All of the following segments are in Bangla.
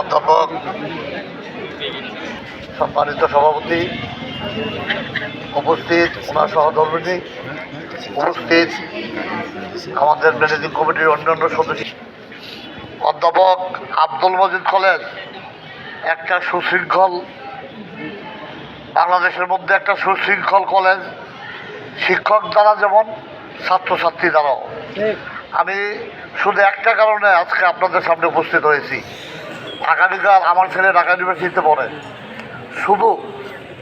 অধ্যাপক, সম্মানিত সভাপতি, উপস্থিত ওনার সহধর্মিনী, উপস্থিত আমাদের ম্যানেজিং কমিটির অন্যান্য সদস্য। অধ্যাপক আব্দুল মজিদ কলেজ, একটা সুশৃঙ্খল, বাংলাদেশের মধ্যে একটা সুশৃঙ্খল কলেজ, শিক্ষক দ্বারা যেমন ছাত্রছাত্রী দ্বারাও। আমি শুধু একটা কারণে আজকে আপনাদের সামনে উপস্থিত হয়েছি। আগামীকাল আমার ছেলে ঢাকা ইউনিভার্সিটিতে পড়ে। শুধু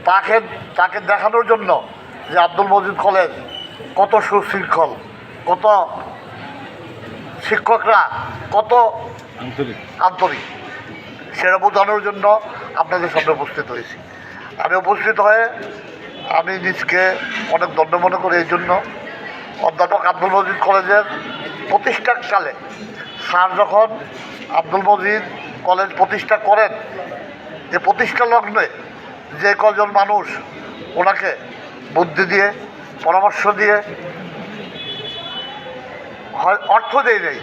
তাকে তাকে দেখানোর জন্য যে আব্দুল মজিদ কলেজ কত সুশৃঙ্খল কত শিক্ষকরা কত আন্তরিক। সেটা বোঝানোর জন্য আপনাদের সামনে উপস্থিত হয়েছি। আমি উপস্থিত হয়ে আমি নিজকে অনেক দণ্ড মনে করি এই জন্য। অধ্যাপক আব্দুল মজিদ কলেজের প্রতিষ্ঠাকালে স্যার যখন আব্দুল মজিদ কলেজ প্রতিষ্ঠা করেন যে প্রতিষ্ঠা লগ্নে যে কজন মানুষ ওনাকে বুদ্ধি দিয়ে পরামর্শ দিয়ে হয় অর্থ দেয় নেই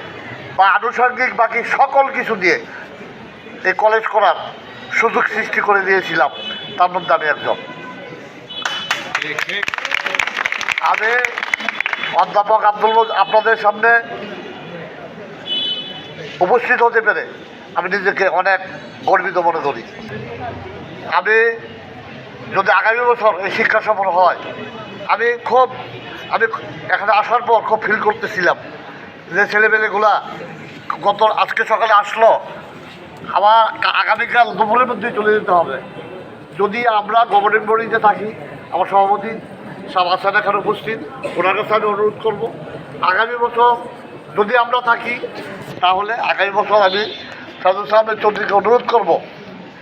বা আনুষঙ্গিক বাকি সকল কিছু দিয়ে এই কলেজ করার সুযোগ সৃষ্টি করে দিয়েছিলাম তার মধ্যে আমি একজন। আমি অধ্যাপক আব্দুল আপনাদের সামনে উপস্থিত হতে পেরে আমি নিজেকে অনেক গর্বিত মনে করি। আমি যদি আগামী বছর এই শিক্ষা সফর হয়, আমি খুব আমি এখানে আসার পর খুব ফিল করতেছিলাম যে ছেলেমেয়েগুলা গত আজকে সকালে আসলো, আমার আগামীকাল দুপুরের মধ্যেই চলে যেতে হবে। যদি আমরা গভর্নিং বডিতে থাকি, আমার সভাপতি সব আছেন এখানে উপস্থিত। ওনার কাছে আমি অনুরোধ করব আগামী বছর যদি আমরা থাকি তাহলে আগামী বছর আমি সাধু সাহেবের চৌধুরীকে অনুরোধ করব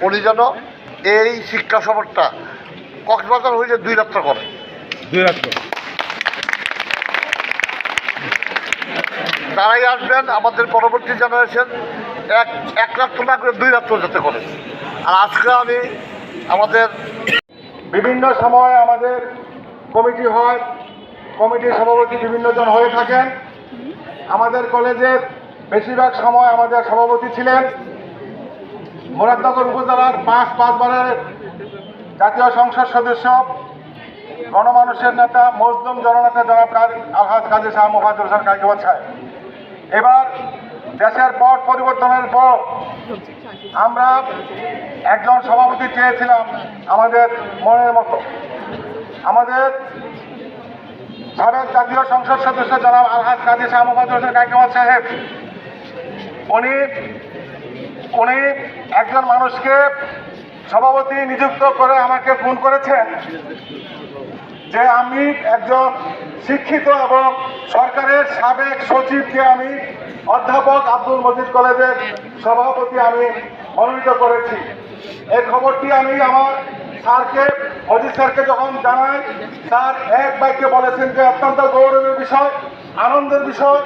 উনি যেন এই শিক্ষা সফরটা কক্সবাজার হইলে দুই রাত্র করে। দুই রাত্র। তারাই আসবেন আমাদের পরবর্তী জেনারেশন এক এক রাত্র না করে দুই রাত্র যাতে করে। আর আজকে আমি আমাদের বিভিন্ন সময় আমাদের কমিটি হয়, কমিটির সভাপতি বিভিন্ন জন হয়ে থাকেন। আমাদের কলেজের বেশিরভাগ সময় আমাদের সভাপতি ছিলেন। মুরাদনগর উপজেলার পাঁচ পাঁচবারের জাতীয় সংসদ সদস্য, গণমানুষের নেতা, মজলুম জননেতা জনাব আলহাজ কাজী শাহ মোহাম্মদ হোসেন কাকিবাদ সাহেব এবার দেশের পট পরিবর্তনের পর আমরা একজন সভাপতি চেয়েছিলাম আমাদের মনের মতো। আমাদের সাবেক জাতীয় সংসদ সদস্য জনাব আলহাজ কাজী শাহ মোহাম্মদ হোসেন কাকিমাদ সাহেব। উনি উনি একজন মানুষকে সভাপতি নিযুক্ত করে আমাকে ফোন করেছেন যে আমি একজন শিক্ষিত এবং সরকারের সাবেক সচিবকে আমি অধ্যাপক আব্দুল মজিদ কলেজের সভাপতি আমি মনোনীত করেছি। এই খবরটি আমি আমার স্যারকে মজিদ স্যারকে যখন জানাই, স্যার এক বাক্যে বলেছেন যে অত্যন্ত গৌরবের বিষয়, আনন্দের বিষয়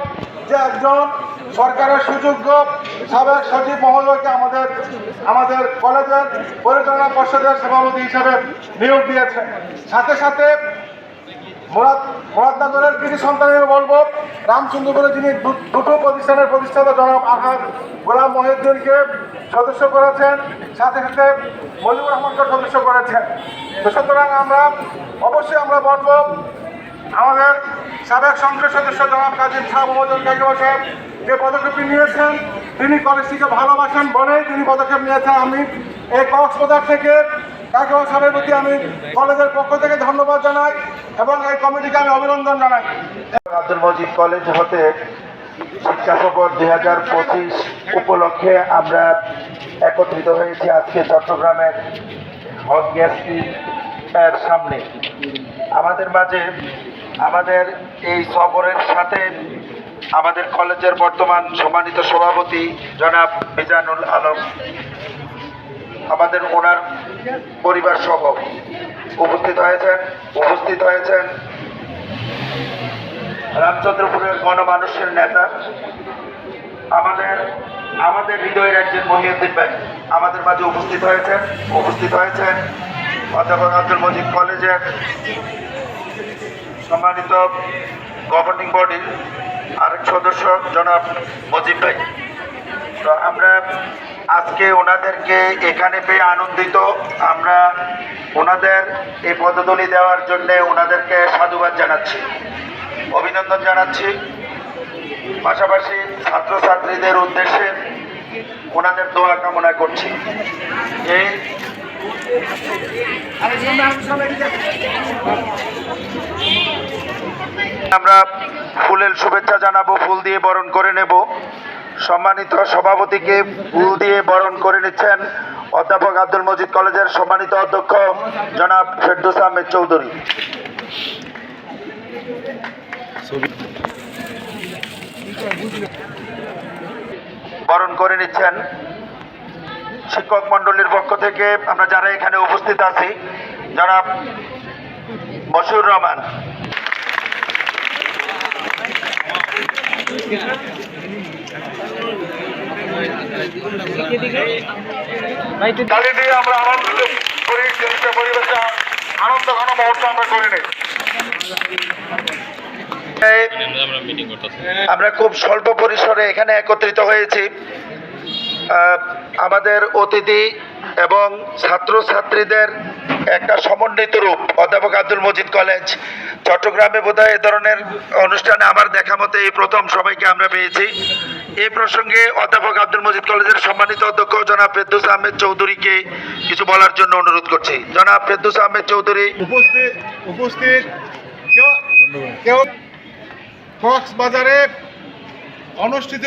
যে একজন সরকারের সুযোগ্য সাবেক সচিব মহোদয়কে আমাদের আমাদের কলেজের পরিচালনা পর্ষদের সভাপতি হিসেবে নিয়োগ দিয়েছেন সাথে সাথে মুরাদ মুরাদনগরের কৃষি সন্তান আমি বলব, রামচন্দ্রপুরে যিনি দুটো প্রতিষ্ঠানের প্রতিষ্ঠাতা জনাব আহার গোলাম মহিউদ্দিনকে সদস্য করেছেন, সাথে সাথে মজিবুর রহমানকে সদস্য করেছেন। তো সুতরাং আমরা অবশ্যই আমরা বলব, আমাদের সাবেক সংসদ সদস্য জনাব কাজিম শাহ মোহাম্মদ কাকিমা সাহেব যে পদক্ষেপটি নিয়েছেন, তিনি কলেজটিকে ভালোবাসেন বলেই তিনি পদক্ষেপ নিয়েছেন। আমি এই কক্সবাজার থেকে কাকিমা সাহেবের প্রতি আমি কলেজের পক্ষ থেকে ধন্যবাদ জানাই এবং এই কমিটিকে আমি অভিনন্দন জানাই। আব্দুল মজিদ কলেজ হতে শিক্ষা সফর দুই হাজার পঁচিশ উপলক্ষে আমরা একত্রিত হয়েছি আজকে চট্টগ্রামের গ্যাস এর সামনে। আমাদের মাঝে আমাদের এই সফরের সাথে আমাদের কলেজের বর্তমান সম্মানিত সভাপতি জনাব মিজানুল আলম আমাদের ওনার পরিবার সহ উপস্থিত হয়েছেন উপস্থিত হয়েছেন রামচন্দ্রপুরের গণমানুষের নেতা, আমাদের আমাদের হৃদয়ের একজন মহিউদ্দিন ভাই আমাদের মাঝে উপস্থিত হয়েছেন উপস্থিত হয়েছেন অধ্যাপক আব্দুল মজিদ কলেজের সম্মানিত গভর্নিং বডির আরেক সদস্য জনাব মজিব ভাই। তো আমরা আজকে ওনাদেরকে এখানে পেয়ে আনন্দিত। আমরা ওনাদের এই পদতলি দেওয়ার জন্যে ওনাদেরকে সাধুবাদ জানাচ্ছি। অভিনন্দন জানাচ্ছি। পাশাপাশি ছাত্রছাত্রীদের উদ্দেশ্যে ওনাদের দোয়া কামনা করছি। এই আমরা ফুলের শুভেচ্ছা জানাব, ফুল দিয়ে বরণ করে নেব। সম্মানিত সভাপতিকে ফুল দিয়ে বরণ করে নিচ্ছেন অধ্যাপক আব্দুল মজিদ কলেজের সম্মানিত অধ্যক্ষ জনাব ফেরদৌস আহমেদ চৌধুরী। বরণ করে নিচ্ছেন শিক্ষক মণ্ডলীর পক্ষ থেকে আমরা যারা এখানে উপস্থিত আছি, জনাব মশিউর রহমান। আমরা আমরা খুব স্বল্প পরিসরে এখানে একত্রিত হয়েছি। আমাদের অতিথি এবং ছাত্রছাত্রীদের একটা সমন্বিত রূপ, অধ্যাপক আব্দুল মজিদ কলেজ। চট্টগ্রামে বোধহয় এ ধরনের অনুষ্ঠানে আমার দেখা মতে এই প্রথম সবাইকে আমরা পেয়েছি। এই প্রসঙ্গে অধ্যাপক আব্দুল মজিদ কলেজের সম্মানিত অধ্যক্ষ জনাব ফেরদুস আহমেদ চৌধুরীকে কিছু বলার জন্য অনুরোধ করছি। জনাব ফেরদুস আহমেদ চৌধুরী। উপস্থিত উপস্থিত, কেউ কক্সবাজারে অনুষ্ঠিত